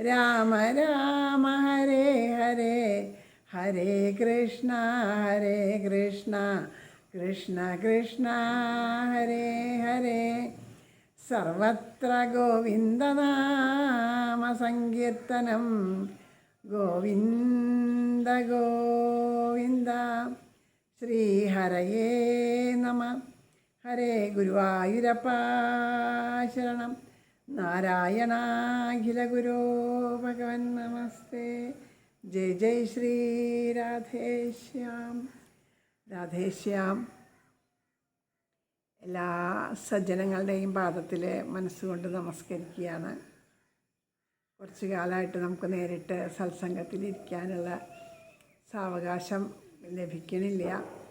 രാമ രാമ ഹരേ ഹരേ ഹരേ കൃഷ്ണ ഹരേ കൃഷ്ണ കൃഷ്ണ കൃഷ്ണ ഹരേ ഹരേ. സർവത്ര ഗോവിന്ദനാമസങ്കീർത്തനം ഗോവിന്ദ ഗോവിന്ദ. ശ്രീഹരയേ നമ. ഹരേ ഗുരുവായൂരപ്പ ശരണം. നാരായണാഖില ഗുരോ ഭഗവൻ നമസ്തേ. ജയ് ജയ് ശ്രീ രാധേശ്യാം രാധേശ്യാം എല്ലാ സജ്ജനങ്ങളുടെയും പാദത്തിൽ മനസ്സുകൊണ്ട് നമസ്കരിക്കുകയാണ്. കുറച്ച് കാലമായിട്ട് നമുക്ക് നേരിട്ട് സത്സംഗത്തിലിരിക്കാനുള്ള സാവകാശം ലഭിക്കണില്ല.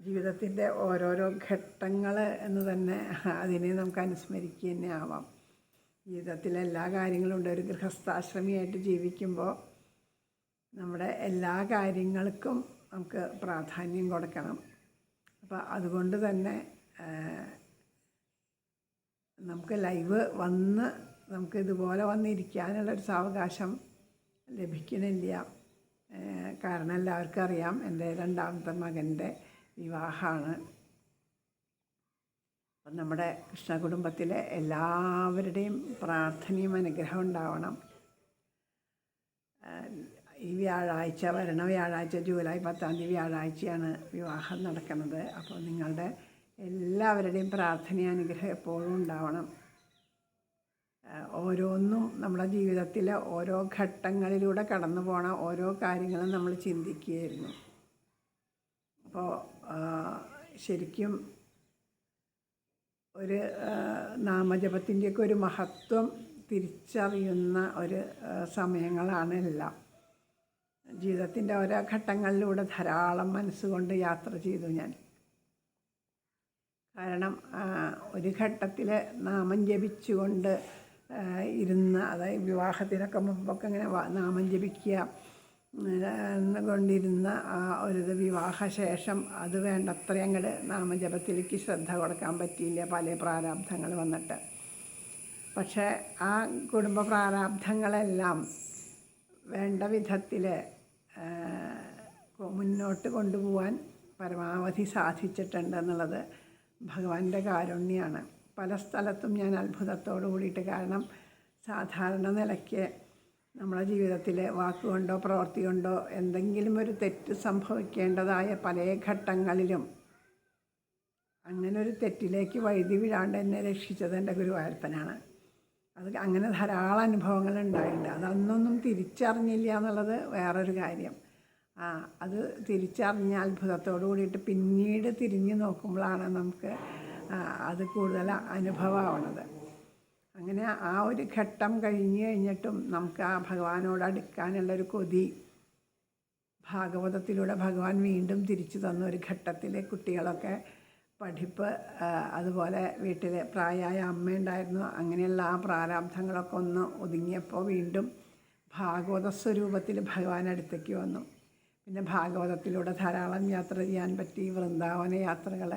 ജീവിതത്തിന്റെ ഓരോരോ ഘട്ടങ്ങൾ എന്ന് തന്നെ അതിനെ നമുക്ക് അനുസ്മരിക്കുക തന്നെ ആവാം. ജീവിതത്തിൽ എല്ലാ കാര്യങ്ങളും ഉണ്ട്. ഒരു ഗൃഹസ്ഥാശ്രമിയായിട്ട് ജീവിക്കുമ്പോൾ നമ്മുടെ എല്ലാ കാര്യങ്ങൾക്കും നമുക്ക് പ്രാധാന്യം കൊടുക്കണം. അപ്പോൾ അതുകൊണ്ട് തന്നെ നമുക്ക് ലൈവ് വന്ന് നമുക്ക് ഇതുപോലെ വന്നിരിക്കാനുള്ളൊരു സാവകാശം ലഭിക്കുന്നില്ല കാരണം എല്ലാവർക്കും അറിയാം എന്റെ രണ്ടാമത്തെ മകന്റെ വിവാഹമാണ്. അപ്പം നമ്മുടെ കൃഷ്ണ കുടുംബത്തിലെ എല്ലാവരുടെയും പ്രാർത്ഥനയും അനുഗ്രഹം ഉണ്ടാവണം. ഈ വ്യാഴാഴ്ച വരണ വ്യാഴാഴ്ച ജൂലൈ പത്താം തീയതി വ്യാഴാഴ്ചയാണ് വിവാഹം നടക്കുന്നത്. അപ്പോൾ നിങ്ങളുടെ എല്ലാവരുടെയും പ്രാർത്ഥനയും അനുഗ്രഹം എപ്പോഴും ഉണ്ടാവണം. ഓരോന്നും നമ്മുടെ ജീവിതത്തിലെ ഓരോ ഘട്ടങ്ങളിലൂടെ കടന്നു പോണ ഓരോ കാര്യങ്ങളും നമ്മൾ ചിന്തിക്കുകയായിരുന്നു. അപ്പോൾ ശരിക്കും ഒരു നാമജപത്തിന്റെയൊക്കെ ഒരു മഹത്വം തിരിച്ചറിയുന്ന ഒരു സമയങ്ങളാണെല്ലാം ജീവിതത്തിന്റെ ഓരോ ഘട്ടങ്ങളിലൂടെ ധാരാളം മനസ്സുകൊണ്ട് യാത്ര ചെയ്തു ഞാൻ. കാരണം ഒരു ഘട്ടത്തിൽ നാമം ജപിച്ചുകൊണ്ട് ഇരുന്ന അതായത് വിവാഹത്തിനൊക്കെ മുമ്പൊക്കെ ഇങ്ങനെ നാമം ജപിക്കുക കൊണ്ടിരുന്ന ആ ഒരു വിവാഹശേഷം അത് വേണ്ടത്ര അങ്ങോട്ട് നാമജപത്തിലേക്ക് ശ്രദ്ധ കൊടുക്കാൻ പറ്റിയില്ല. പല പ്രാരാബ്ധങ്ങൾ വന്നിട്ട്. പക്ഷേ ആ കുടുംബ പ്രാരാബ്ധങ്ങളെല്ലാം വേണ്ട വിധത്തിൽ മുന്നോട്ട് കൊണ്ടുപോകാൻ പരമാവധി സാധിച്ചിട്ടുണ്ട് എന്നുള്ളത് ഭഗവാന്റെ കാരുണ്യമാണ് പല സ്ഥലത്തും ഞാൻ അത്ഭുതത്തോടു കൂടിയിട്ട് കാരണം സാധാരണ നിലയ്ക്ക് നമ്മുടെ ജീവിതത്തിൽ വാക്കുകൊണ്ടോ പ്രവൃത്തി കൊണ്ടോ എന്തെങ്കിലും ഒരു തെറ്റ് സംഭവിക്കേണ്ടതായ പല ഘട്ടങ്ങളിലും അങ്ങനെ ഒരു തെറ്റിലേക്ക് വഴുതി വീഴാണ്ട് എന്നെ രക്ഷിച്ചത് എന്റെ ഗുരുവായൂരപ്പനാണ്. അത് അങ്ങനെ ധാരാളം അനുഭവങ്ങൾ ഉണ്ടായിട്ടുണ്ട്. അതൊന്നൊന്നും തിരിച്ചറിഞ്ഞില്ല എന്നുള്ളത് വേറൊരു കാര്യം. ആ അത് തിരിച്ചറിഞ്ഞ അത്ഭുതത്തോടു കൂടിയിട്ട് പിന്നീട് തിരിഞ്ഞു നോക്കുമ്പോഴാണ് നമുക്ക് അത് കൂടുതൽ അനുഭവമാവണത് അങ്ങനെ ആ ഒരു ഘട്ടം കഴിഞ്ഞ് കഴിഞ്ഞിട്ടും നമുക്ക് ആ ഭഗവാനോട് അടുക്കാനുള്ളൊരു കൊതി ഭാഗവതത്തിലൂടെ ഭഗവാൻ വീണ്ടും തിരിച്ചു തന്ന ഒരു ഘട്ടത്തിൽ കുട്ടികളൊക്കെ പഠിപ്പ് അതുപോലെ വീട്ടിൽ പ്രായമായ അമ്മയുണ്ടായിരുന്നു അങ്ങനെയുള്ള ആ പ്രാരാബ്ധങ്ങളൊക്കെ ഒന്ന് ഒതുങ്ങിയപ്പോൾ വീണ്ടും ഭാഗവത സ്വരൂപത്തിൽ ഭഗവാൻ അടുത്തേക്ക് വന്നു. പിന്നെ ഭാഗവതത്തിലൂടെ ധാരാളം യാത്ര ചെയ്യാൻ പറ്റി വൃന്ദാവന യാത്രകൾ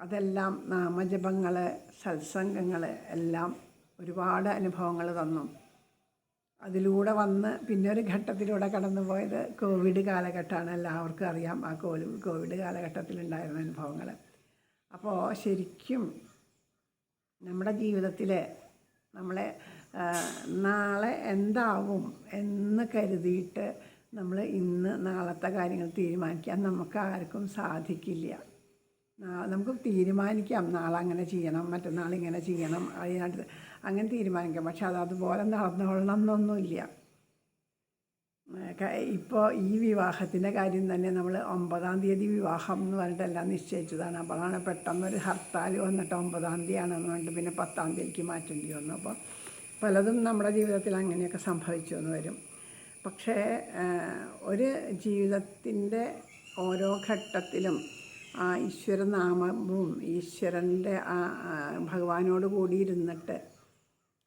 അതെല്ലാം നാമജപങ്ങൾ സത്സംഗങ്ങൾ എല്ലാം ഒരുപാട് അനുഭവങ്ങൾ തന്നു. അതിലൂടെ വന്ന് പിന്നെ ഒരു ഘട്ടത്തിലൂടെ കടന്നു പോയത് കോവിഡ് കാലഘട്ടമാണ്. എല്ലാവർക്കും അറിയാം ആ കോവിഡ് കോവിഡ് കാലഘട്ടത്തിലുണ്ടായിരുന്ന അനുഭവങ്ങൾ അപ്പോൾ ശരിക്കും നമ്മുടെ ജീവിതത്തിൽ നമ്മളെ നാളെ എന്താവും എന്ന് കരുതിയിട്ട് നമ്മൾ ഇന്ന് നാളത്തെ കാര്യങ്ങൾ തീരുമാനിക്കാൻ നമുക്ക് ആർക്കും സാധിക്കില്ല. നമുക്ക് തീരുമാനിക്കാം. നാളെ അങ്ങനെ ചെയ്യണം മറ്റന്നാൾ ഇങ്ങനെ ചെയ്യണം അതിനായിട്ട് അങ്ങനെ തീരുമാനിക്കാം. പക്ഷെ അത് അതുപോലെ നടന്നോളണം എന്നൊന്നുമില്ല ഇപ്പോൾ ഈ വിവാഹത്തിന്റെ കാര്യം തന്നെ നമ്മൾ ഒമ്പതാം തീയതി വിവാഹം എന്ന് പറഞ്ഞിട്ട് എല്ലാം നിശ്ചയിച്ചതാണ്. അപ്പോഴാണ് പെട്ടെന്നൊരു ഹർത്താൽ വന്നിട്ട് ഒമ്പതാം തീയതിയാണെന്ന് പറഞ്ഞിട്ട് പിന്നെ പത്താം തീയതിക്ക് മാറ്റേണ്ടി വന്നു. അപ്പോൾ പലതും നമ്മുടെ ജീവിതത്തിൽ അങ്ങനെയൊക്കെ സംഭവിച്ചു എന്ന് വരും. പക്ഷേ ഒരു ജീവിതത്തിന്റെ ഓരോ ഘട്ടത്തിലും ആ ഈശ്വരനാമവും ഈശ്വരന്റെ ആ ഭഗവാനോട് കൂടിയിരുന്നിട്ട്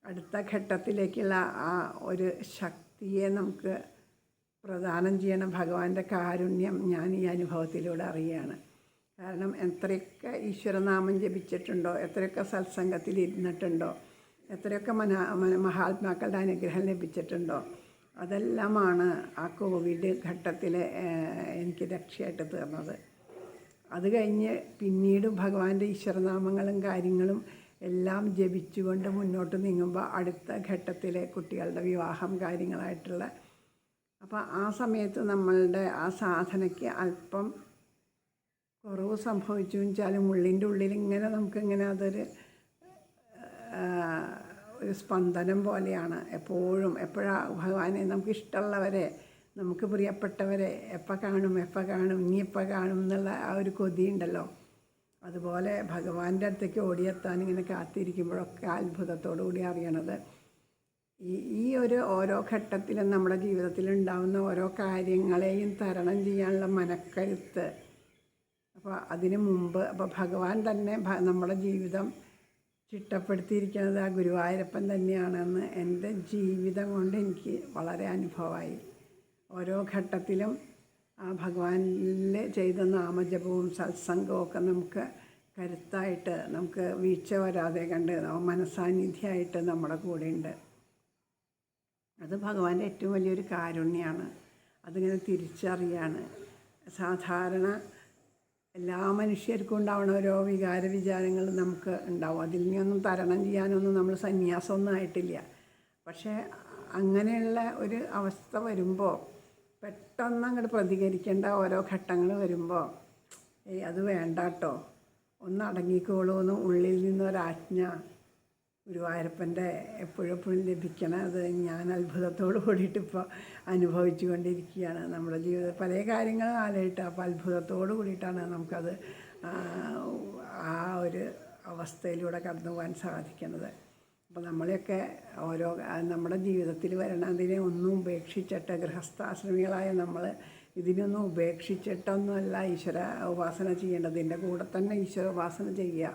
അടുത്ത ഘട്ടത്തിലേക്കുള്ള ആ ഒരു ശക്തിയെ നമുക്ക് പ്രദാനം ചെയ്യണം. ഭഗവാന്റെ കാരുണ്യം ഞാൻ ഈ അനുഭവത്തിലൂടെ അറിയുകയാണ് കാരണം എത്രയൊക്കെ ഈശ്വരനാമം ജപിച്ചിട്ടുണ്ടോ എത്രയൊക്കെ സത്സംഗത്തിൽ ഇരുന്നിട്ടുണ്ടോ എത്രയൊക്കെ മന- മഹാത്മാക്കളുടെ അനുഗ്രഹം ലഭിച്ചിട്ടുണ്ടോ അതെല്ലാമാണ് ആ കോവിഡ് ഘട്ടത്തിൽ എനിക്ക് രക്ഷയായിട്ട് തീർന്നത്. അത് കഴിഞ്ഞ് പിന്നീട് ഭഗവാന്റെ ഈശ്വരനാമങ്ങളും കാര്യങ്ങളും എല്ലാം ജപിച്ചുകൊണ്ട് മുന്നോട്ട് നീങ്ങുമ്പോൾ അടുത്ത ഘട്ടത്തിലെ കുട്ടികളുടെ വിവാഹം കാര്യങ്ങളായിട്ടുള്ള അപ്പോൾ ആ സമയത്ത് നമ്മളുടെ ആ സാധനയ്ക്ക് അല്പം കുറവ് സംഭവിച്ചു വെച്ചാലും ഉള്ളിന്റെ ഉള്ളിൽ ഇങ്ങനെ നമുക്കിങ്ങനെ അതൊരു ഒരു സ്പന്ദനം പോലെയാണ്. എപ്പോഴും എപ്പോഴാണ് ഭഗവാനെ നമുക്ക് ഇഷ്ടമുള്ളവരെ നമുക്ക് പ്രിയപ്പെട്ടവരെ എപ്പോൾ കാണും എപ്പോൾ കാണും ഇനി കാണും എന്നുള്ള ആ ഒരു കൊതിയുണ്ടല്ലോ. അതുപോലെ ഭഗവാന്റെ അടുത്തേക്ക് ഓടിയെത്താൻ ഇങ്ങനെ കാത്തിരിക്കുമ്പോഴൊക്കെ അത്ഭുതത്തോടു കൂടി അറിയണത്. ഈ ഈ ഒരു ഓരോ ഘട്ടത്തിലും നമ്മുടെ ജീവിതത്തിൽ ഉണ്ടാകുന്ന ഓരോ കാര്യങ്ങളെയും തരണം ചെയ്യാനുള്ള മനക്കരുത്ത്. അപ്പോൾ അതിന് മുമ്പ് അപ്പോൾ ഭഗവാൻ തന്നെ നമ്മുടെ ജീവിതം ചിട്ടപ്പെടുത്തിയിരിക്കുന്നത് ആ ഗുരുവായൂരപ്പൻ തന്നെയാണെന്ന് എന്റെ ജീവിതം കൊണ്ട് എനിക്ക് വളരെ അനുഭവമായി. ഓരോ ഘട്ടത്തിലും ആ ഭഗവാനിൽ ചെയ്ത നാമജപവും സത്സംഗവും ഒക്കെ നമുക്ക് കരുത്തായിട്ട് നമുക്ക് വീഴ്ച വരാതെ കണ്ട് മനസാന്നിധ്യമായിട്ട് നമ്മുടെ കൂടെ ഉണ്ട് അത് ഭഗവാന്റെ ഏറ്റവും വലിയൊരു കാരുണ്യമാണ് അതിങ്ങനെ തിരിച്ചറിയാണ്. സാധാരണ എല്ലാ മനുഷ്യർക്കും ഉണ്ടാവുന്ന ഓരോ വികാര വിചാരങ്ങൾ നമുക്ക് ഉണ്ടാവും. അതിൽ നിന്നൊന്നും തരണം ചെയ്യാനൊന്നും നമ്മൾ സന്യാസമൊന്നും ആയിട്ടില്ല. പക്ഷേ അങ്ങനെയുള്ള ഒരു അവസ്ഥ വരുമ്പോൾ പെട്ടെന്ന് അങ്ങോട്ട് പ്രതികരിക്കേണ്ട ഓരോ ഘട്ടങ്ങൾ വരുമ്പോൾ ഏയ് അത് വേണ്ട കേട്ടോ ഒന്ന് അടങ്ങിക്കോളൂ എന്ന് ഉള്ളിൽ നിന്നൊരാജ്ഞ ഗുരുവായൂരപ്പന്റെ എപ്പോഴും എപ്പോഴും ലഭിക്കണത് ഞാൻ അത്ഭുതത്തോട് കൂടിയിട്ട് ഇപ്പോൾ അനുഭവിച്ചു കൊണ്ടിരിക്കുകയാണ് നമ്മുടെ ജീവിതത്തിൽ പല കാര്യങ്ങളും ആലോചിട്ട് അപ്പോൾ അത്ഭുതത്തോട് കൂടിയിട്ടാണ് നമുക്കത് ആ ഒരു അവസ്ഥയിലൂടെ കടന്നു പോകാൻ സാധിക്കുന്നത്. അപ്പോൾ നമ്മളെയൊക്കെ ഓരോ നമ്മുടെ ജീവിതത്തിൽ വരണതിനെ ഒന്നും ഉപേക്ഷിച്ചിട്ട് ഗൃഹസ്ഥാശ്രമികളായ നമ്മൾ ഇതിനൊന്നും ഉപേക്ഷിച്ചിട്ടൊന്നുമല്ല ഈശ്വര ഉപാസന ചെയ്യേണ്ടത്. ഇതിന്റെ കൂടെ തന്നെ ഈശ്വര ഉപാസന ചെയ്യുക.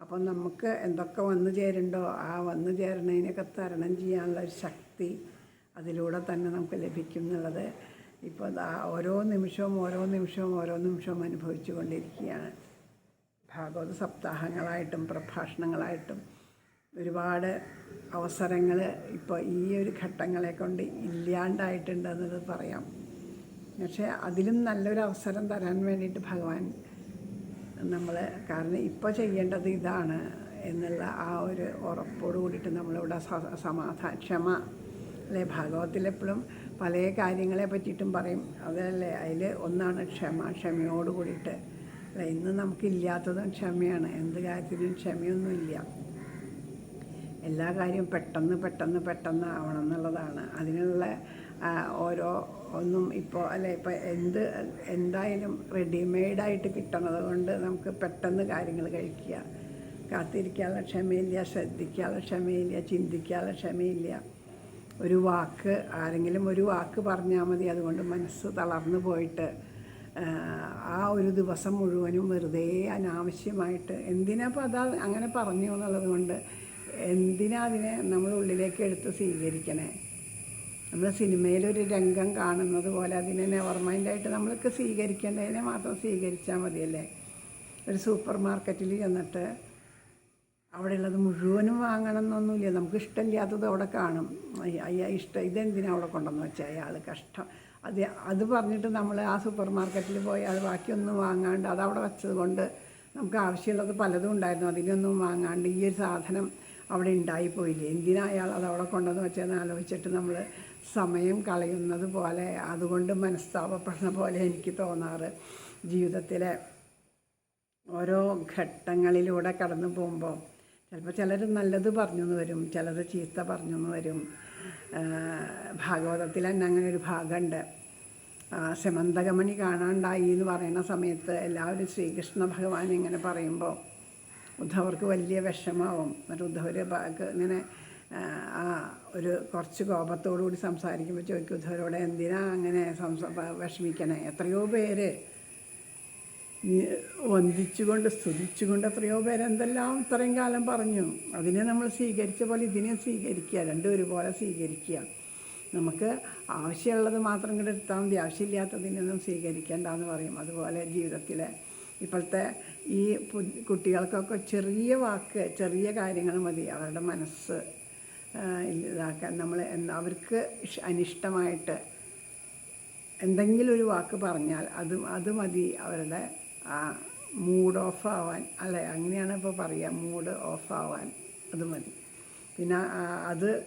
അപ്പം നമുക്ക് എന്തൊക്കെ വന്നു ചേരുണ്ടോ? ആ വന്നു ചേരണതിനൊക്കെ തരണം ചെയ്യാനുള്ള ഒരു ശക്തി അതിലൂടെ തന്നെ നമുക്ക് ലഭിക്കും എന്നുള്ളത് ഇപ്പോൾ ഓരോ നിമിഷവും ഓരോ നിമിഷവും ഓരോ നിമിഷവും അനുഭവിച്ചു കൊണ്ടിരിക്കുകയാണ്. ഭാഗവത സപ്താഹങ്ങളായിട്ടും പ്രഭാഷണങ്ങളായിട്ടും ഒരുപാട് അവസരങ്ങൾ ഇപ്പോൾ ഈ ഒരു ഘട്ടങ്ങളെ കൊണ്ട് ഇല്ലാണ്ടായിട്ടുണ്ടെന്നത് പറയാം. പക്ഷേ അതിലും നല്ലൊരു അവസരം തരാൻ വേണ്ടിയിട്ട് ഭഗവാൻ നമ്മൾ കാരണം ഇപ്പോൾ ചെയ്യേണ്ടത് ഇതാണ് എന്നുള്ള ആ ഒരു ഉറപ്പോട് കൂടിയിട്ട് നമ്മളിവിടെ സമാധാന ക്ഷമ അല്ലേ? ഭാഗവത്തിലെപ്പോഴും പല കാര്യങ്ങളെ പറ്റിയിട്ടും പറയും. അതല്ലേ? അതിൽ ഒന്നാണ് ക്ഷമ ക്ഷമയോട് കൂടിയിട്ട് അല്ല? ഇന്ന് നമുക്കില്ലാത്തതും ക്ഷമയാണ്. എന്ത് കാര്യത്തിനും ക്ഷമയൊന്നുമില്ല. എല്ലാ കാര്യവും പെട്ടെന്ന് പെട്ടെന്ന് പെട്ടെന്ന് ആവണം എന്നുള്ളതാണ്. അതിനുള്ള ഓരോ ഒന്നും ഇപ്പോൾ അല്ലെ ഇപ്പോൾ എന്ത് എന്തായാലും റെഡിമെയ്ഡായിട്ട് കിട്ടണത് കൊണ്ട് നമുക്ക് പെട്ടെന്ന് കാര്യങ്ങൾ കഴിക്കുക. കാത്തിരിക്കാനുള്ള ക്ഷമയില്ല ശ്രദ്ധിക്കാനുള്ള ക്ഷമയില്ല ചിന്തിക്കാനുള്ള ക്ഷമയില്ല. ഒരു വാക്ക് ആരെങ്കിലും ഒരു വാക്ക് പറഞ്ഞാൽ മതി. അതുകൊണ്ട് മനസ്സ് തളർന്നു പോയിട്ട് ആ ഒരു ദിവസം മുഴുവനും വെറുതെ അനാവശ്യമായിട്ട് എന്തിനാ അപ്പോൾ അതാ അങ്ങനെ പറഞ്ഞു എന്നുള്ളത് കൊണ്ട് എന്തിനാ അതിനെ നമ്മൾ ഉള്ളിലേക്ക് എടുത്ത് സ്വീകരിക്കണേ? നമ്മൾ സിനിമയിലൊരു രംഗം കാണുന്നത് പോലെ അതിനെ നെവർ മൈൻഡായിട്ട് നമ്മൾക്ക് സ്വീകരിക്കേണ്ടതിനെ മാത്രം സ്വീകരിച്ചാൽ മതിയല്ലേ? ഒരു സൂപ്പർ മാർക്കറ്റിൽ ചെന്നിട്ട് അവിടെയുള്ളത് മുഴുവനും വാങ്ങണം എന്നൊന്നുമില്ല നമുക്ക് ഇഷ്ടമില്ലാത്തത് അവിടെ കാണും. അയ്യ ഇഷ്ടം. ഇതെന്തിനാ അവിടെ കൊണ്ടെന്ന് വെച്ചാൽ അയാൾ കഷ്ടം. അത് അത് പറഞ്ഞിട്ട് നമ്മൾ ആ സൂപ്പർ മാർക്കറ്റിൽ പോയി അത് ബാക്കിയൊന്നും വാങ്ങാണ്ട് അതവിടെ വെച്ചത് കൊണ്ട് നമുക്ക് ആവശ്യമുള്ളത് പലതും ഉണ്ടായിരുന്നു. അതിനൊന്നും വാങ്ങാണ്ട് ഈ ഒരു സാധനം അവിടെ ഉണ്ടായിപ്പോയില്ലേ? എന്തിനാ അയാൾ അത് അവിടെ കൊണ്ടുവന്ന് വെച്ചതെന്ന് ആലോചിച്ചിട്ട് നമ്മൾ സമയം കളയുന്നത് പോലെ അതുകൊണ്ട് മനസ്താപപ്പെടുന്ന പോലെ എനിക്ക് തോന്നാറ്. ജീവിതത്തിലെ ഓരോ ഘട്ടങ്ങളിലൂടെ കടന്നു പോകുമ്പോൾ ചിലപ്പോൾ ചിലർ നല്ലത് പറഞ്ഞു എന്ന് വരും ചിലർ ചീത്ത പറഞ്ഞു എന്ന് വരും ഭാഗവതത്തിൽ തന്നെ അങ്ങനെ ഒരു ഭാഗമുണ്ട്. സെമന്തകമണി കാണാണ്ടായി എന്ന് പറയുന്ന സമയത്ത് എല്ലാവരും ശ്രീകൃഷ്ണ ഭഗവാൻ ഇങ്ങനെ പറയുമ്പോൾ ഉദ്ധവർക്ക് വലിയ വിഷമാവും എന്നിട്ട് ഉദ്ധവർ ഇങ്ങനെ ആ ഒരു കുറച്ച് കോപത്തോടു കൂടി സംസാരിക്കുമ്പോൾ ചോദിക്കും ഉദ്ധവരോട് എന്തിനാ അങ്ങനെ സംസ വിഷമിക്കണേ? എത്രയോ പേര് വന്ദിച്ചുകൊണ്ട് സ്തുതിച്ചുകൊണ്ട് എത്രയോ പേര് എന്തെല്ലാം ഇത്രയും കാലം പറഞ്ഞു. അതിനെ നമ്മൾ സ്വീകരിച്ച പോലെ ഇതിനെ സ്വീകരിക്കുക രണ്ടും ഒരുപോലെ സ്വീകരിക്കുക. നമുക്ക് ആവശ്യമുള്ളത് മാത്രം കൂടെ എടുത്താൽ മതി. ആവശ്യമില്ലാത്തതിനൊന്നും സ്വീകരിക്കേണ്ടെന്ന് പറയും. അതുപോലെ ജീവിതത്തിലെ ഇപ്പോഴത്തെ ഈ കുട്ടികൾക്കൊക്കെ ചെറിയ വാക്ക് ചെറിയ കാര്യങ്ങൾ മതി. അവരുടെ മനസ്സ് ഇതാക്കാൻ. നമ്മൾ അവർക്ക് അനിഷ്ടമായിട്ട് എന്തെങ്കിലും ഒരു വാക്ക് പറഞ്ഞാൽ അത് അത് മതി. അവരുടെ ആ മൂഡ് ഓഫ് ആവാൻ അല്ലെ? അങ്ങനെയാണ് ഇപ്പോൾ പറയുക മൂഡ് ഓഫ് ആവാൻ അത് മതി. പിന്നെ അത്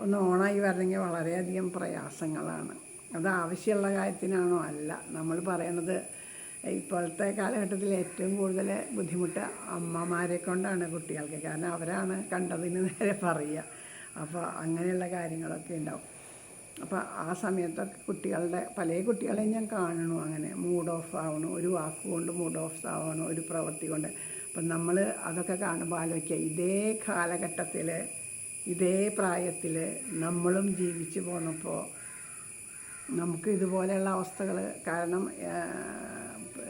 ഒന്ന് ഓണായി വരണമെങ്കിൽ വളരെയധികം പ്രയാസങ്ങളാണ്. അത് ആവശ്യമുള്ള കാര്യത്തിനാണോ അല്ല. നമ്മൾ പറയണത് ഇപ്പോഴത്തെ കാലഘട്ടത്തിൽ ഏറ്റവും കൂടുതൽ ബുദ്ധിമുട്ട് അമ്മമാരെ കൊണ്ടാണ് കുട്ടികൾക്ക്. കാരണം അവരാണ് കണ്ടതിന് നേരെ പറയുക. അപ്പോൾ അങ്ങനെയുള്ള കാര്യങ്ങളൊക്കെ ഉണ്ടാവും. അപ്പോൾ ആ സമയത്തൊക്കെ കുട്ടികളുടെ പല കുട്ടികളെയും ഞാൻ കാണണു അങ്ങനെ. മൂഡ് ഓഫ് ആവണു ഒരു വാക്കുകൊണ്ട് മൂഡ് ഓഫ് ആവണു ഒരു പ്രവൃത്തി കൊണ്ട്. അപ്പം നമ്മൾ അതൊക്കെ കാണുമ്പോൾ ആലോചിക്കുക. ഇതേ കാലഘട്ടത്തിൽ ഇതേ പ്രായത്തിൽ നമ്മളും ജീവിച്ചു പോന്നപ്പോൾ നമുക്ക് ഇതുപോലെയുള്ള അവസ്ഥകൾ കാരണം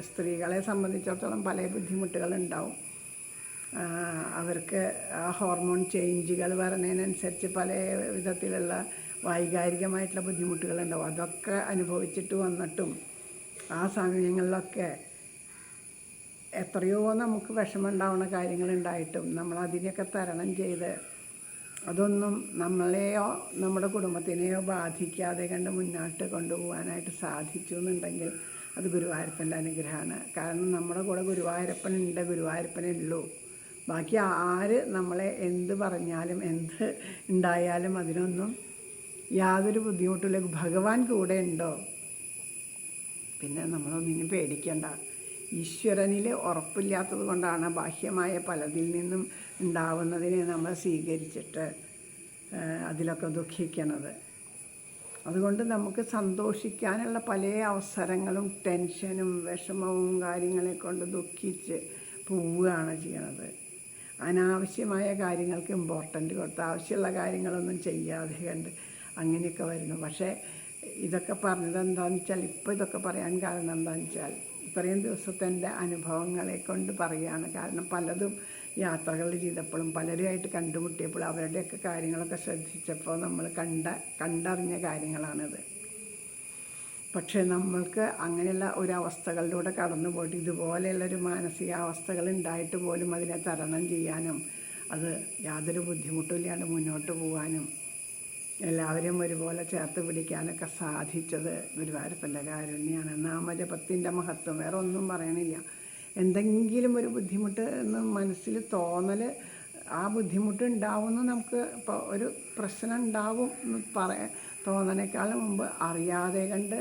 സ്ത്രീകളെ സംബന്ധിച്ചിടത്തോളം പല ബുദ്ധിമുട്ടുകളുണ്ടാവും. അവർക്ക് ആ ഹോർമോൺ ചേഞ്ചുകൾ വരുന്നതിനനുസരിച്ച് പല വിധത്തിലുള്ള വൈകാരികമായിട്ടുള്ള ബുദ്ധിമുട്ടുകളുണ്ടാവും. അതൊക്കെ അനുഭവിച്ചിട്ട് വന്നിട്ടും ആ സമയങ്ങളിലൊക്കെ എത്രയോ നമുക്ക് വിഷമമുണ്ടാവുന്ന കാര്യങ്ങളുണ്ടായിട്ടും നമ്മൾ അതിനെയൊക്കെ തരണം ചെയ്ത് അതൊന്നും നമ്മളെയോ നമ്മുടെ കുടുംബത്തിനെയോ ബാധിക്കാതെ കണ്ട് മുന്നോട്ട് കൊണ്ടുപോകാനായിട്ട് സാധിച്ചു എന്നുണ്ടെങ്കിൽ അത് ഗുരുവായൂരപ്പന്റെ അനുഗ്രഹമാണ്. കാരണം നമ്മുടെ കൂടെ ഗുരുവായൂരപ്പനുണ്ട് ഗുരുവായൂരപ്പനേ ഉള്ളൂ ബാക്കി ആര് നമ്മളെ എന്ത് പറഞ്ഞാലും എന്ത് ഉണ്ടായാലും അതിനൊന്നും യാതൊരു ബുദ്ധിമുട്ടില്ല. ഭഗവാൻ കൂടെ ഉണ്ടോ? പിന്നെ നമ്മളൊന്നിനും പേടിക്കണ്ട. ഈശ്വരനിൽ ഉറപ്പില്ലാത്തത് കൊണ്ടാണ് ബാഹ്യമായ പലതിൽ നിന്നും ഉണ്ടാവുന്നതിനെ നമ്മൾ സ്വീകരിച്ചിട്ട് അതിലൊക്കെ ദുഃഖിക്കണത്. അതുകൊണ്ട് നമുക്ക് സന്തോഷിക്കാനുള്ള പല അവസരങ്ങളും ടെൻഷനും വിഷമവും കാര്യങ്ങളെ കൊണ്ട് ദുഃഖിച്ച് പോവുകയാണ് ചെയ്യണത്. അനാവശ്യമായ കാര്യങ്ങൾക്ക് ഇമ്പോർട്ടന്റ് കൊടുത്ത് ആവശ്യമുള്ള കാര്യങ്ങളൊന്നും ചെയ്യാതെ കണ്ട് അങ്ങനെയൊക്കെ വരുന്നു. പക്ഷേ ഇതൊക്കെ പറഞ്ഞത് എന്താണെന്ന് വെച്ചാൽ ഇപ്പോൾ ഇതൊക്കെ പറയാൻ കാരണം എന്താണെന്ന് വെച്ചാൽ ഇത്രയും ദിവസത്തെ അനുഭവങ്ങളെ കൊണ്ട് പറയുകയാണ് കാരണം പലതും യാത്രകൾ ചെയ്തപ്പോഴും പലരുമായിട്ട് കണ്ടുമുട്ടിയപ്പോൾ അവരുടെയൊക്കെ കാര്യങ്ങളൊക്കെ ശ്രദ്ധിച്ചപ്പോൾ നമ്മൾ കണ്ട കണ്ടറിഞ്ഞ കാര്യങ്ങളാണിത്. പക്ഷേ നമ്മൾക്ക് അങ്ങനെയുള്ള ഒരു അവസ്ഥകളിലൂടെ കടന്നു പോയിട്ട് ഇതുപോലെയുള്ളൊരു മാനസികാവസ്ഥകൾ ഉണ്ടായിട്ട് പോലും അതിനെ തരണം ചെയ്യാനും അത് യാതൊരു ബുദ്ധിമുട്ടില്ലാണ്ട് മുന്നോട്ട് പോകാനും എല്ലാവരെയും ഒരുപോലെ ചേർത്ത് പിടിക്കാനൊക്കെ സാധിച്ചത് ഗുരുവായൂരപ്പന്റെ കാരുണ്യാണ്. നാമജപത്തിന്റെ മഹത്വം വേറെ ഒന്നും പറയണില്ല. എന്തെങ്കിലും ഒരു ബുദ്ധിമുട്ട് എന്ന് മനസ്സിൽ തോന്നൽ ആ ബുദ്ധിമുട്ട് ഉണ്ടാവുമെന്ന് നമുക്ക് ഇപ്പോൾ ഒരു പ്രശ്നം ഉണ്ടാവും എന്ന് പറയാൻ തോന്നണേക്കാളും മുമ്പ് അറിയാതെ കണ്ട്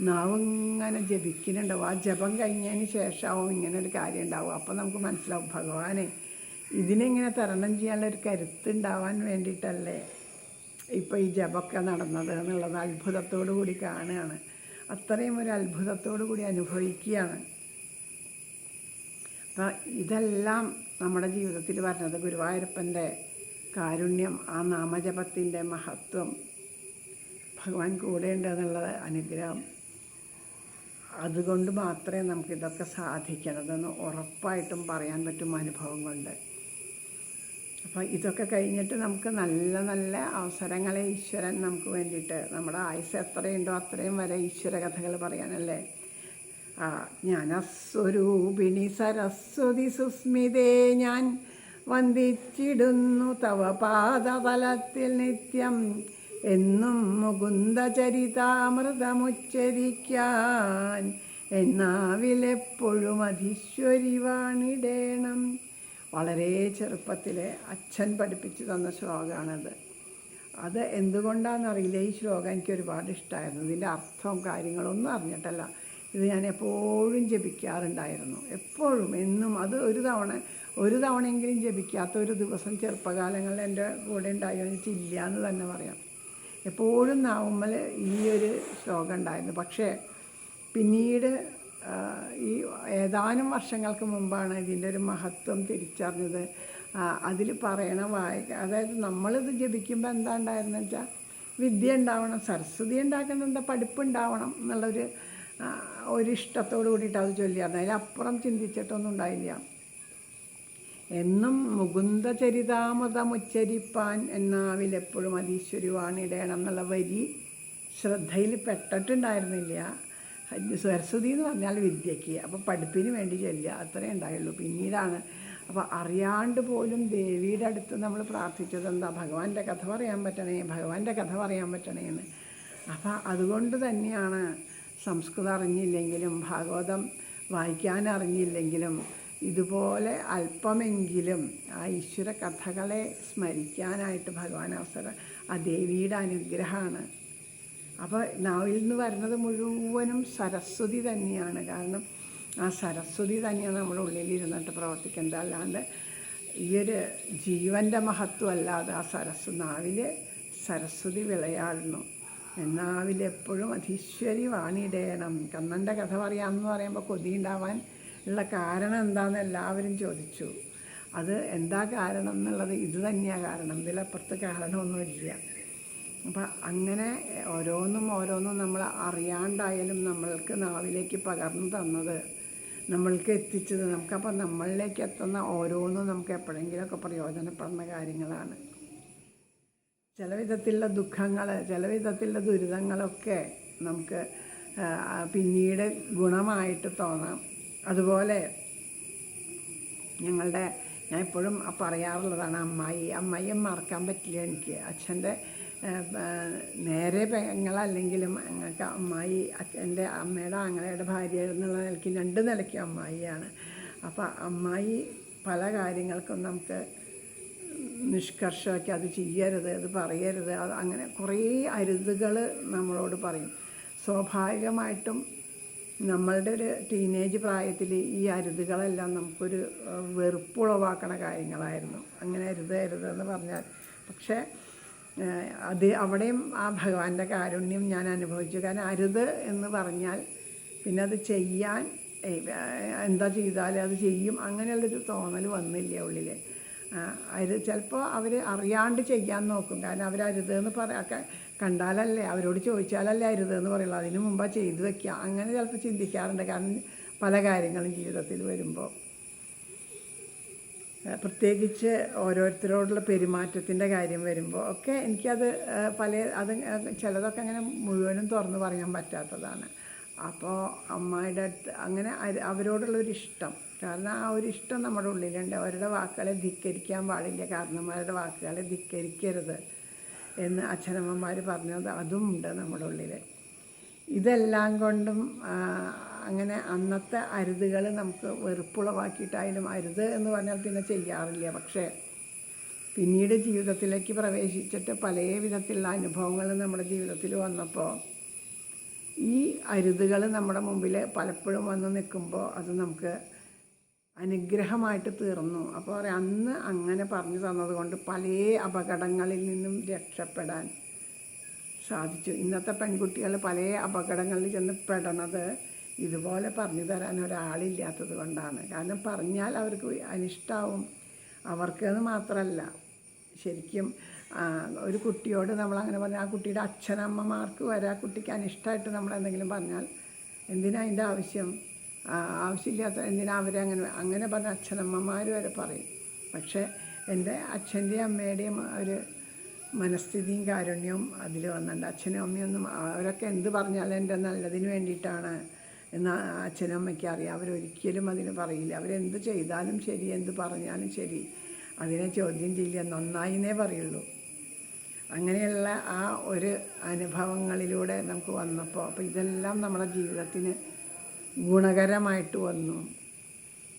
നാവിങ്ങനെ ജപിക്കുന്നുണ്ടാവും ആ ജപം കഴിഞ്ഞതിന് ശേഷമാവും ഇങ്ങനെ ഒരു കാര്യം ഉണ്ടാവും അപ്പോൾ നമുക്ക് മനസ്സിലാവും ഭഗവാനെ ഇതിനെങ്ങനെ തരണം ചെയ്യാനുള്ള ഒരു കരുത്തുണ്ടാവാൻ വേണ്ടിയിട്ടല്ലേ ഇപ്പോൾ ഈ ജപമൊക്കെ നടന്നത്? എന്നുള്ളത് അത്ഭുതത്തോടു കൂടി കാണുകയാണ്. അത്രയും ഒരു അത്ഭുതത്തോടു കൂടി അനുഭവിക്കുകയാണ്. അപ്പം ഇതെല്ലാം നമ്മുടെ ജീവിതത്തിൽ വരുന്നത് ഗുരുവായൂരപ്പന്റെ കാരുണ്യം ആ നാമജപത്തിന്റെ മഹത്വം ഭഗവാൻ കൂടെയുണ്ട് എന്നുള്ളത് അനുഗ്രഹം. അതുകൊണ്ട് മാത്രമേ നമുക്കിതൊക്കെ സാധിക്കണതെന്ന് ഉറപ്പായിട്ടും പറയാൻ പറ്റും അനുഭവം കൊണ്ട്. അപ്പോൾ ഇതൊക്കെ കഴിഞ്ഞിട്ട് നമുക്ക് നല്ല നല്ല അവസരങ്ങളെ ഈശ്വരൻ നമുക്ക് വേണ്ടിയിട്ട് നമ്മുടെ ആയുസ് എത്രയുണ്ടോ അത്രയും വരെ ഈശ്വര കഥകൾ പറയാനല്ലേ? ജ്ഞാനസ്വരൂപിണി സരസ്വതി സുസ്മിതേ ഞാൻ വന്ദിച്ചിടുന്നു തവ പാദതലത്തിൽ നിത്യം. എന്നും മുകുന്ദചരിതാമൃതമുച്ചരിക്കാൻ എന്നാവിലെപ്പോഴും അധീശ്വരി വാണിടേണം വളരെ ചെറുപ്പത്തിൽ അച്ഛൻ പഠിപ്പിച്ചു തന്ന ശ്ലോകമാണത് അത് എന്തുകൊണ്ടാണെന്നറിയില്ല. ഈ ശ്ലോകം എനിക്ക് ഒരുപാട് ഇഷ്ടമായിരുന്നു ഇതിന്റെ അർത്ഥവും കാര്യങ്ങളൊന്നും അറിഞ്ഞിട്ടല്ല. ഇത് ഞാൻ എപ്പോഴും ജപിക്കാറുണ്ടായിരുന്നു. എപ്പോഴും എന്നും അത് ഒരു തവണ ഒരു തവണയെങ്കിലും ജപിക്കാത്ത ഒരു ദിവസം ചെറുപ്പകാലങ്ങളിൽ എന്റെ കൂടെ ഉണ്ടായിരുന്നിട്ടില്ല എന്ന് തന്നെ പറയാം. എപ്പോഴും നാവുമ്മൽ ഈ ഒരു ശ്ലോകം ഉണ്ടായിരുന്നു. പക്ഷേ പിന്നീട് ഈ ഏതാനും വർഷങ്ങൾക്ക് മുമ്പാണ് ഇതിന്റെ ഒരു മഹത്വം തിരിച്ചറിഞ്ഞത്. അതിൽ പറയണ വായിക്ക അതായത് നമ്മളിത് ജപിക്കുമ്പോൾ എന്താ ഉണ്ടായിരുന്നത് വെച്ചാൽ വിദ്യ ഉണ്ടാവണം സരസ്വതി ഉണ്ടാക്കുന്ന എന്താ പഠിപ്പുണ്ടാവണം എന്നുള്ളൊരു ആ, ഒരു ഇഷ്ടത്തോട് കൂടിയിട്ട് അത് ചൊല്ലിയായിരുന്നു അതിലപ്പുറം ചിന്തിച്ചിട്ടൊന്നും ഉണ്ടായില്ല എന്നും മുകുന്ദ ചരിതാമൃതമുച്ചരിപ്പാൻ എന്നാവിലെപ്പോഴും അതീശ്വരുവാണ് ഇടയണം എന്നുള്ള വരി ശ്രദ്ധയിൽ പെട്ടിട്ടുണ്ടായിരുന്നില്ല. സരസ്വതി എന്ന് പറഞ്ഞാൽ വിദ്യയ്ക്ക്. അപ്പോൾ പഠിപ്പിന് വേണ്ടി ചൊല്ലുക. അത്രേ ഉണ്ടായുള്ളൂ. പിന്നീടാണ്. അപ്പോൾ അറിയാണ്ട് പോലും ദേവിയുടെ അടുത്ത് നമ്മൾ പ്രാർത്ഥിച്ചത് എന്താ? ഭഗവാന്റെ കഥ പറയാൻ പറ്റണേ? ഭഗവാന്റെ കഥ പറയാൻ പറ്റണേ എന്ന് അപ്പോൾ അതുകൊണ്ട് തന്നെയാണ് സംസ്കൃതം അറിഞ്ഞില്ലെങ്കിലും ഭാഗവതം വായിക്കാൻ അറിഞ്ഞില്ലെങ്കിലും ഇതുപോലെ അല്പമെങ്കിലും ആ ഈശ്വര കഥകളെ സ്മരിക്കാനായിട്ട് ഭഗവാൻ അവസരം ആ ദേവിയുടെ അനുഗ്രഹമാണ്. അപ്പോൾ നാവിൽ നിന്ന് വരുന്നത് മുഴുവനും സരസ്വതി തന്നെയാണ്. കാരണം ആ സരസ്വതി തന്നെയാണ് നമ്മുടെ ഉള്ളിലിരുന്നിട്ട് പ്രവർത്തിക്കുന്നത്. അല്ലാണ്ട് ഈ ഒരു ജീവന്റെ മഹത്വം അല്ലാതെ ആ സരസ്വ നാവിൽ സരസ്വതി വിളയാടുന്നു. എന്നാവിൽ എപ്പോഴും അധീശ്വരി വാണിയിടേണം കണ്ണന്റെ കഥ പറയാമെന്ന് പറയുമ്പോൾ കൊതിയുണ്ടാവാൻ ഉള്ള കാരണം എന്താണെന്ന് എല്ലാവരും ചോദിച്ചു. അത് എന്താ കാരണം എന്നുള്ളത് ഇത് തന്നെയാണ് കാരണം. ഇതിലപ്പുറത്ത് കാരണമൊന്നുമില്ല. അപ്പം അങ്ങനെ ഓരോന്നും ഓരോന്നും നമ്മൾ അറിയാണ്ടായാലും നമ്മൾക്ക് നാവിലേക്ക് പകർന്നു തന്നത് നമ്മൾക്ക് എത്തിച്ചത്. നമുക്കപ്പോൾ നമ്മളിലേക്ക് എത്തുന്ന ഓരോന്നും നമുക്ക് എപ്പോഴെങ്കിലുമൊക്കെ പ്രയോജനപ്പെടുന്ന കാര്യങ്ങളാണ്. ചില വിധത്തിലുള്ള ദുഃഖങ്ങൾ ചില വിധത്തിലുള്ള ദുരിതങ്ങളൊക്കെ നമുക്ക് പിന്നീട് ഗുണമായിട്ട് തോന്നാം. അതുപോലെ ഞങ്ങളുടെ ഞാൻ എപ്പോഴും പറയാറുള്ളതാണ് അമ്മായി അമ്മായിയെ മറക്കാൻ പറ്റില്ല എനിക്ക്. അച്ഛന്റെ നേരെ പെങ്ങളല്ലെങ്കിലും ഞങ്ങൾക്ക് അമ്മായി എന്റെ അമ്മയുടെ ആങ്ങളയുടെ ഭാര്യ എന്നുള്ള നിലയ്ക്ക് രണ്ട് നിലയ്ക്കും അമ്മായിയാണ്. അപ്പോൾ അമ്മായി പല കാര്യങ്ങൾക്കും നമുക്ക് നിഷ്കർഷമാക്കി അത് ചെയ്യരുത് അത് പറയരുത് അത് അങ്ങനെ കുറേ അരുതുകൾ നമ്മളോട് പറയും. സ്വാഭാവികമായിട്ടും നമ്മളുടെ ഒരു ടീനേജ് പ്രായത്തിൽ ഈ അരുതുകളെല്ലാം നമുക്കൊരു വെറുപ്പുളവാക്കണ കാര്യങ്ങളായിരുന്നു. അങ്ങനെ അരുത് എന്ന് പറഞ്ഞാൽ. പക്ഷേ അത് അവിടെയും ആ ഭഗവാന്റെ കാരുണ്യം ഞാൻ അനുഭവിച്ചു. കാരണം അരുത് എന്ന് പറഞ്ഞാൽ പിന്നെ അത് ചെയ്യാൻ എന്താ ചെയ്താലും അത് ചെയ്യും. അങ്ങനെയുള്ളൊരു തോന്നൽ വന്നില്ല ഉള്ളിൽ അരു ചിലപ്പോൾ അവർ അറിയാണ്ട് ചെയ്യാൻ നോക്കും. കാരണം അവരരുതെന്ന് അരുതെന്ന് പറയാ കണ്ടാലല്ലേ അവരോട് ചോദിച്ചാലല്ലേ അരുതെന്ന് പറയുള്ളൂ. അതിന് മുമ്പാ ചെയ്തു വെക്കുക അങ്ങനെ ചിലപ്പോൾ ചിന്തിക്കാറുണ്ട്. കാരണം പല കാര്യങ്ങളും ജീവിതത്തിൽ വരുമ്പോൾ പ്രത്യേകിച്ച് ഓരോരുത്തരോടുള്ള പെരുമാറ്റത്തിന്റെ കാര്യം വരുമ്പോൾ ഒക്കെ എനിക്കത് പല അത് ചിലതൊക്കെ അങ്ങനെ മുഴുവനും തുറന്നു പറയാൻ പറ്റാത്തതാണ്. അപ്പോൾ അമ്മയുടെ അടുത്ത് അങ്ങനെ അവരോടുള്ളൊരിഷ്ടം. കാരണം ആ ഒരു ഇഷ്ടം നമ്മുടെ ഉള്ളിലുണ്ട്. അവരുടെ വാക്കുകളെ ധിക്കരിക്കാൻ പാടില്ല. കാരണന്മാരുടെ വാക്കുകളെ ധിക്കരിക്കരുത് എന്ന് അച്ഛനമ്മമാർ പറഞ്ഞത് അതും ഉണ്ട് നമ്മുടെ ഉള്ളിൽ ഇതെല്ലാം കൊണ്ടും അങ്ങനെ അന്നത്തെ അരുതുകൾ നമുക്ക് വെറുപ്പുളവാക്കിയിട്ടായാലും അരുത് എന്ന് പറഞ്ഞാൽ പിന്നെ ചെയ്യാറില്ല. പക്ഷേ പിന്നീട് ജീവിതത്തിലേക്ക് പ്രവേശിച്ചിട്ട് പല വിധത്തിലുള്ള അനുഭവങ്ങൾ നമ്മുടെ ജീവിതത്തിൽ വന്നപ്പോൾ ഈ അരുതുകൾ നമ്മുടെ മുമ്പിൽ പലപ്പോഴും വന്ന് നിൽക്കുമ്പോൾ അത് നമുക്ക് അനുഗ്രഹമായിട്ട് തീർന്നു. അപ്പോൾ പറയാം അന്ന് അങ്ങനെ പറഞ്ഞു തന്നതുകൊണ്ട് പല അപകടങ്ങളിൽ നിന്നും രക്ഷപ്പെടാൻ സാധിച്ചു. ഇന്നത്തെ പെൺകുട്ടികൾ പല അപകടങ്ങളിൽ ചെന്ന് പെടണത് ഇതുപോലെ പറഞ്ഞു തരാൻ ഒരാളില്ലാത്തത് കൊണ്ടാണ്. കാരണം പറഞ്ഞാൽ അവർക്ക് അനിഷ്ടാവും. അവർക്കെന്ന് മാത്രമല്ല ശരിക്കും ഒരു കുട്ടിയോട് നമ്മൾ അങ്ങനെ പറഞ്ഞാൽ ആ കുട്ടിയുടെ അച്ഛനമ്മമാർക്ക് വരെ ആ കുട്ടിക്ക് അനിഷ്ടമായിട്ട് നമ്മൾ എന്തെങ്കിലും പറഞ്ഞാൽ എന്തിനാ അതിന്റെ ആവശ്യം? ആവശ്യമില്ലാത്ത എന്തിനാ അവരങ്ങനെ അങ്ങനെ പറഞ്ഞ അച്ഛനമ്മമാർ വരെ പറയും. പക്ഷേ എന്റെ അച്ഛന്റെയും അമ്മയുടെയും ഒരു മനസ്ഥിതിയും കാരുണ്യവും അതിൽ വന്നിട്ടുണ്ട്. അച്ഛനും അമ്മയൊന്നും അവരൊക്കെ എന്ത് പറഞ്ഞാലും എന്റെ നല്ലതിന് വേണ്ടിയിട്ടാണ് എന്ന് അച്ഛനും അമ്മയ്ക്ക് അറിയാം. അവരൊരിക്കലും അതിന് പറയില്ല. അവരെന്ത് ചെയ്താലും ശരി എന്ത് പറഞ്ഞാലും ശരി അതിനെ ചോദ്യം ചെയ്യില്ല. നന്നായിന്നേ പറയുള്ളൂ. അങ്ങനെയുള്ള ആ ഒരു അനുഭവങ്ങളിലൂടെ നമുക്ക് വന്നപ്പോൾ അപ്പോൾ ഇതെല്ലാം നമ്മുടെ ജീവിതത്തിന് ഗുണകരമായിട്ട് വന്നു.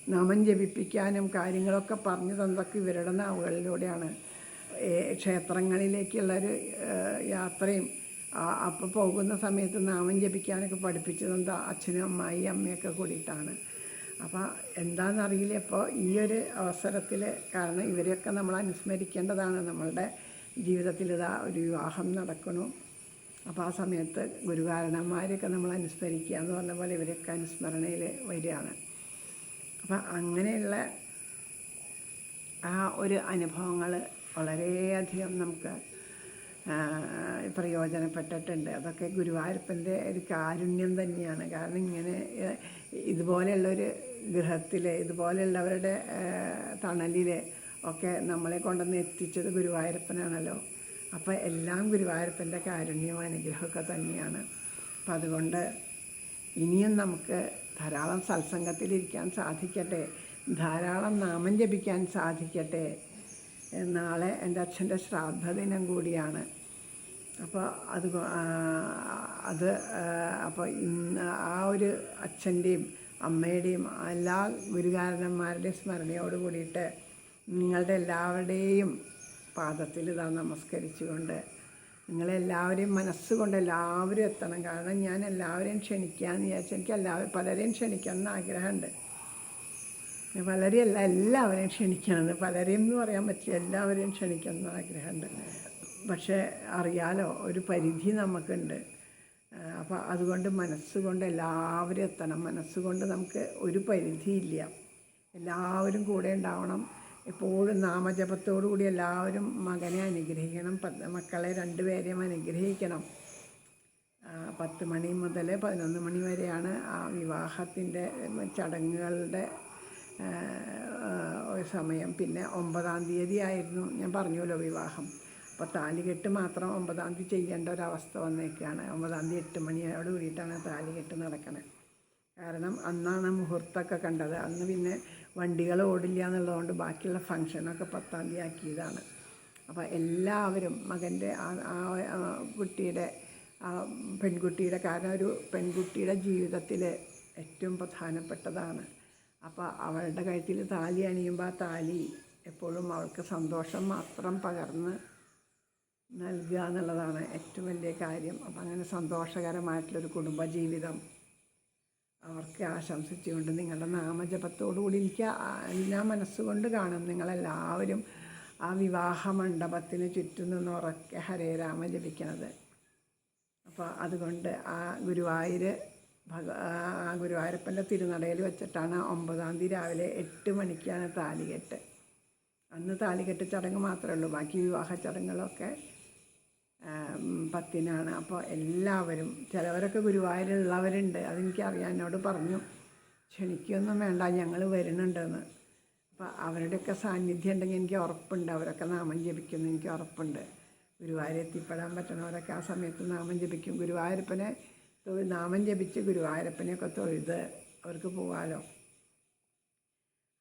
നാമം ജപിപ്പിക്കാനും കാര്യങ്ങളൊക്കെ പറഞ്ഞു തന്നതൊക്കെ ഇവരുടെ നാവുകളിലൂടെയാണ്. ക്ഷേത്രങ്ങളിലേക്കുള്ളൊരു യാത്രയും അപ്പോൾ പോകുന്ന സമയത്ത് നാമം ജപിക്കാനൊക്കെ പഠിപ്പിച്ചത് അച്ഛനും അമ്മായി അമ്മയൊക്കെ കൂടിയിട്ടാണ്. അപ്പോൾ എന്താണെന്നറിയില്ല ഇപ്പോൾ ഈ ഒരു അവസരത്തിൽ കാരണം ഇവരെയൊക്കെ നമ്മൾ അനുസ്മരിക്കേണ്ടതാണ്. നമ്മളുടെ ജീവിതത്തിൽ ഇതാ ഒരു വിവാഹം നടക്കണു അപ്പോൾ ആ സമയത്ത് ഗുരുകാരണന്മാരെയൊക്കെ നമ്മൾ അനുസ്മരിക്കുക എന്ന് പറഞ്ഞ പോലെ ഇവരൊക്കെ അനുസ്മരണയിൽ വരികയാണ്. അപ്പം അങ്ങനെയുള്ള ആ ഒരു അനുഭവങ്ങൾ വളരെയധികം നമുക്ക് പ്രയോജനപ്പെട്ടിട്ടുണ്ട്. അതൊക്കെ ഗുരുവായൂരപ്പന്റെ ഒരു കാരുണ്യം തന്നെയാണ്. കാരണം ഇങ്ങനെ ഇതുപോലെയുള്ളൊരു ഗൃഹത്തിൽ ഇതുപോലെയുള്ളവരുടെ തണലിൽ ഒക്കെ നമ്മളെ കൊണ്ടുവന്ന് എത്തിച്ചത് ഗുരുവായൂരപ്പനാണല്ലോ. അപ്പോൾ എല്ലാം ഗുരുവായൂരപ്പന്റെ കാരുണ്യവും അനുഗ്രഹമൊക്കെ തന്നെയാണ്. അപ്പം അതുകൊണ്ട് ഇനിയും നമുക്ക് ധാരാളം സത്സംഗത്തിലിരിക്കാൻ സാധിക്കട്ടെ ധാരാളം നാമം ജപിക്കാൻ സാധിക്കട്ടെ. നാളെ എന്റെ അച്ഛന്റെ ശ്രാദ്ധദിനം കൂടിയാണ്. അപ്പോൾ അത് അത് അപ്പോൾ ഇന്ന് ആ ഒരു അച്ഛന്റെയും അമ്മയുടെയും എല്ലാ ഗുരുകാരന്മാരുടെയും സ്മരണയോട് കൂടിയിട്ട് നിങ്ങളുടെ എല്ലാവരുടെയും പാദത്തിൽ ഇതാ നമസ്കരിച്ചുകൊണ്ട് നിങ്ങളെല്ലാവരെയും മനസ്സുകൊണ്ട് എല്ലാവരും എത്തണം. കാരണം ഞാൻ എല്ലാവരെയും ക്ഷണിക്കാമെന്ന് വിചാരിച്ചു. എനിക്ക് എല്ലാവരും പലരെയും ക്ഷണിക്കണം എന്ന് ആഗ്രഹമുണ്ട്. പലരെയും അല്ല എല്ലാവരെയും ക്ഷണിക്കണമെന്ന് പലരെയും എന്ന് പറയാൻ പറ്റില്ല എല്ലാവരെയും ക്ഷണിക്കണം എന്ന് ആഗ്രഹമുണ്ട്. പക്ഷേ അറിയാലോ ഒരു പരിധി നമുക്കുണ്ട്. അപ്പോൾ അതുകൊണ്ട് മനസ്സുകൊണ്ട് എല്ലാവരും എത്തണം. മനസ്സുകൊണ്ട് നമുക്ക് ഒരു പരിധിയില്ല. എല്ലാവരും കൂടെ ഉണ്ടാവണം. എപ്പോഴും നാമജപത്തോടു കൂടി എല്ലാവരും മകനെ അനുഗ്രഹിക്കണം പത്ത് മക്കളെ രണ്ടുപേരെയും അനുഗ്രഹിക്കണം. പത്ത് മണി മുതൽ പതിനൊന്ന് മണി വരെയാണ് ആ വിവാഹത്തിന്റെ ചടങ്ങുകളുടെ സമയം. പിന്നെ ഒമ്പതാം തീയതി ആയിരുന്നു ഞാൻ പറഞ്ഞല്ലോ വിവാഹം. അപ്പോൾ താലികെട്ട് മാത്രം ഒമ്പതാം തീയതി ചെയ്യേണ്ട ഒരവസ്ഥ വന്നേക്കാണ്. ഒമ്പതാം തീയതി എട്ട് മണിയോട് കൂടിയിട്ടാണ് താലികെട്ട് നടക്കുന്നത് കാരണം അന്നാണ് മുഹൂർത്തമൊക്കെ കണ്ടത്. അന്ന് പിന്നെ വണ്ടികൾ ഓടില്ല എന്നുള്ളതുകൊണ്ട് ബാക്കിയുള്ള ഫങ്ഷനൊക്കെ പത്താം തീയതി ആക്കിയതാണ്. അപ്പോൾ എല്ലാവരും മകന്റെ ആ കുട്ടിയുടെ ആ പെൺകുട്ടിയുടെ കാരണം ഒരു പെൺകുട്ടിയുടെ ജീവിതത്തിൽ ഏറ്റവും പ്രധാനപ്പെട്ടതാണ്. അപ്പോൾ അവളുടെ കഴുത്തിൽ താലി അണിയുമ്പോൾ ആ താലി എപ്പോഴും അവൾക്ക് സന്തോഷം മാത്രം പകർന്ന് നൽകുക എന്നുള്ളതാണ് ഏറ്റവും വലിയ കാര്യം. അപ്പം അങ്ങനെ സന്തോഷകരമായിട്ടുള്ളൊരു കുടുംബജീവിതം അവർക്ക് ആശംസിച്ചുകൊണ്ട് നിങ്ങളുടെ നാമജപത്തോടുകൂടി എനിക്ക് എല്ലാ മനസ്സുകൊണ്ട് കാണും. നിങ്ങളെല്ലാവരും ആ വിവാഹ മണ്ഡപത്തിന് ചുറ്റും നിന്ന് ഉറക്കെ ഹരേ രാമ ജപിക്കണത്. അപ്പോൾ അതുകൊണ്ട് ആ ഗുരുവായൂർ ഭഗ ആ ഗുരുവായൂരപ്പന്റെ തിരുനടയിൽ വെച്ചിട്ടാണ് ഒമ്പതാം തീയതി രാവിലെ എട്ട് മണിക്കാണ് താലികെട്ട് അന്ന് താലികെട്ട് ചടങ്ങ് മാത്രമേ ഉള്ളൂ. ബാക്കി വിവാഹ ചടങ്ങുകളൊക്കെ പത്തിനാണ്. അപ്പോൾ എല്ലാവരും ചിലവരൊക്കെ ഗുരുവായൂരുള്ളവരുണ്ട് അതെനിക്കറിയാം. എന്നോട് പറഞ്ഞു ക്ഷണിക്കൊന്നും വേണ്ട. ഞങ്ങൾ വരുന്നുണ്ടെന്ന്. അപ്പോൾ അവരുടെയൊക്കെ സാന്നിധ്യം ഉണ്ടെങ്കിൽ എനിക്ക് ഉറപ്പുണ്ട്. അവരൊക്കെ നാമം ജപിക്കുന്നു. എനിക്ക് ഉറപ്പുണ്ട്. ഗുരുവായൂർ എത്തിപ്പെടാൻ പറ്റണവരൊക്കെ ആ സമയത്ത് നാമം ജപിക്കും. ഗുരുവായൂരപ്പനെ നാമം ജപിച്ച് ഗുരുവായൂരപ്പനെയൊക്കെ തൊഴുത് അവർക്ക് പോകാലോ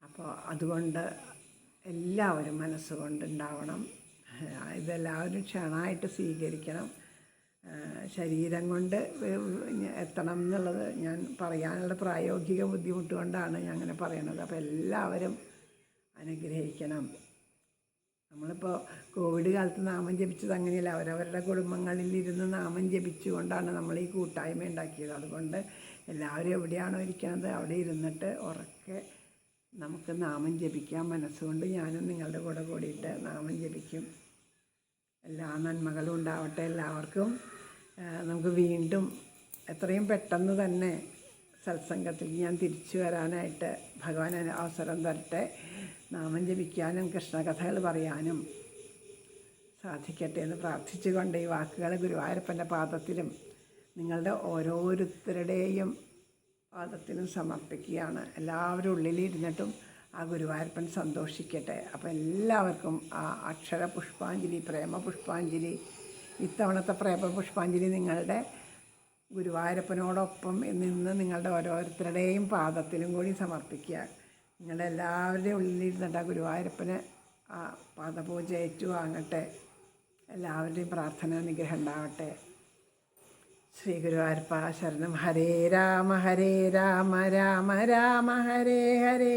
അപ്പോൾ അതുകൊണ്ട് എല്ലാവരും മനസ്സുകൊണ്ടുണ്ടാവണം ഇതെല്ലാവരും ക്ഷണമായിട്ട് സ്വീകരിക്കണം. ശരീരം കൊണ്ട് എത്തണം എന്നുള്ളത് ഞാൻ പറയാനുള്ള പ്രായോഗിക ബുദ്ധിമുട്ട് കൊണ്ടാണ് ഞാൻ അങ്ങനെ പറയണത്. അപ്പോൾ എല്ലാവരും അനുഗ്രഹിക്കണം. നമ്മളിപ്പോൾ കോവിഡ് കാലത്ത് നാമം ജപിച്ചത് അങ്ങനെയല്ല. അവരവരുടെ കുടുംബങ്ങളിൽ ഇരുന്ന് നാമം ജപിച്ചുകൊണ്ടാണ് നമ്മൾ ഈ കൂട്ടായ്മ ഉണ്ടാക്കിയത്. അതുകൊണ്ട് എല്ലാവരും എവിടെയാണോ ഇരിക്കുന്നത് അവിടെ ഇരുന്നിട്ട് ഉറക്കെ നമുക്ക് നാമം ജപിക്കാം. മനസ്സുകൊണ്ട് ഞാനും നിങ്ങളുടെ കൂടെ കൂടിയിട്ട് നാമം ജപിക്കും. എല്ലാ നന്മകളും ഉണ്ടാവട്ടെ എല്ലാവർക്കും. നമുക്ക് വീണ്ടും എത്രയും പെട്ടെന്ന് തന്നെ സത്സംഗത്തിൽ ഞാൻ തിരിച്ചു വരാനായിട്ട് ഭഗവാൻ അവസരം തരട്ടെ. നാമം ജപിക്കാനും കൃഷ്ണകഥകൾ പറയാനും സാധിക്കട്ടെ എന്ന് പ്രാർത്ഥിച്ചുകൊണ്ട് ഈ വാക്കുകൾ ഗുരുവായൂരപ്പന്റെ പാദത്തിലും നിങ്ങളുടെ ഓരോരുത്തരുടെയും പാദത്തിലും സമർപ്പിക്കുകയാണ്. എല്ലാവരും ഉള്ളിലിരുന്നിട്ടും ആ ഗുരുവായൂരപ്പൻ സന്തോഷിക്കട്ടെ. അപ്പോൾ എല്ലാവർക്കും ആ അക്ഷര പുഷ്പാഞ്ജലി പ്രേമ പുഷ്പാഞ്ജലി ഇത്തവണത്തെ പ്രേമ പുഷ്പാഞ്ജലി നിങ്ങളുടെ ഗുരുവായൂരപ്പനോടൊപ്പം നിന്ന് നിങ്ങളുടെ ഓരോരുത്തരുടെയും പാദത്തിലും കൂടി സമർപ്പിക്കുക. നിങ്ങളുടെ എല്ലാവരുടെയും ഉള്ളിലിരുന്നിട്ട് ആ ഗുരുവായൂരപ്പന് ആ പാദപൂജ ഏറ്റുവാങ്ങട്ടെ എല്ലാവരുടെയും പ്രാർത്ഥന നിഗ്രഹം ഉണ്ടാവട്ടെ. ശ്രീ ഗുരുവായൂരപ്പ ശരണം. ഹരേ രാമ ഹരേ രാമ രാമ രാമ ഹരേ ഹരേ.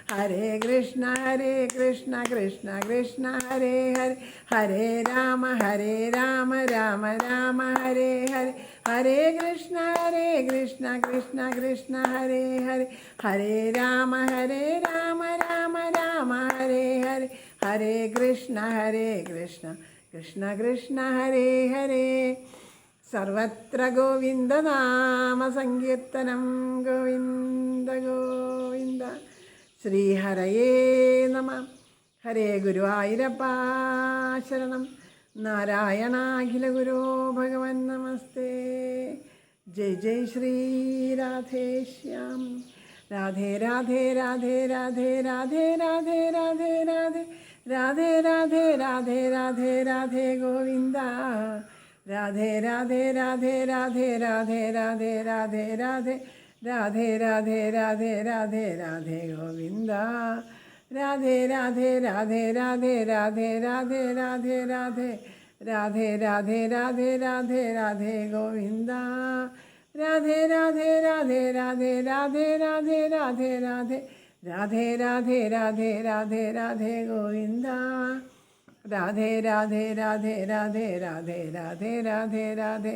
हरे कृष्ण हरे कृष्ण कृष्ण कृष्ण, हरे हरे हरे राम हरे राम राम राम, हरे हरे हरे कृष्ण हरे कृष्ण कृष्ण कृष्ण, हरे हरे हरे राम हरे राम राम राम, हरे हरे हरे कृष्ण हरे कृष्ण कृष्ण कृष्ण, हरे हरे। सर्वत्र संकर्तन, गोविंद गोविंद। ശ്രീഹരയേ നമ ഹരേ ഗുരുവായൂരപ്പ ശരണം നാരായണാഖില ഗുരോ ഭഗവൻ നമസ്തേ ജയ് ജയ് ശ്രീ രാധേശ്യാം രാധേ രാധേ രാധേ രാധേ രാധേ രാധേ രാധേ രാധേ രാധേ രാധേ രാധേ രാധേ രാധേ ഗോവിന്ദ രാധേ രാധേ രാധേ രാധേ രാധേ രാധേ രാധേ രാധേ രാധേ രാധേ രാധേ രാധേ രാധേ ഗോവിന്ദ രാധേ രാധേ രാധേ രാധേ രാധേ രാധേ രാധേ രാധേ രാധേ രാധേ രാധേ രാധേ രാധേ ഗോവിന്ദ രാധേ രാധേ രാധേ രാധേ രാധേ രാധേ രാധേ രാധേ രാധേ രാധേ രാധേ രാധേ രാധേ ഗോവിന്ദ രാധേ രാധേ രാധേ രാധേ രാധേ രാധേ രാധേ രാധേ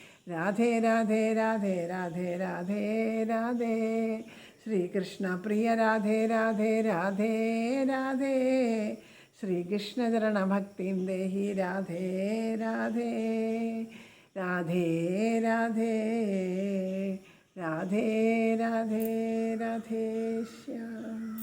राधे राधे राधे राधे राधे राधे। श्री कृष्ण प्रिय राधे राधे राधे राधे। श्री कृष्ण चरण भक्ति देहि राधे राधे। राधे राधे। राधे राधे राधे, श्याम।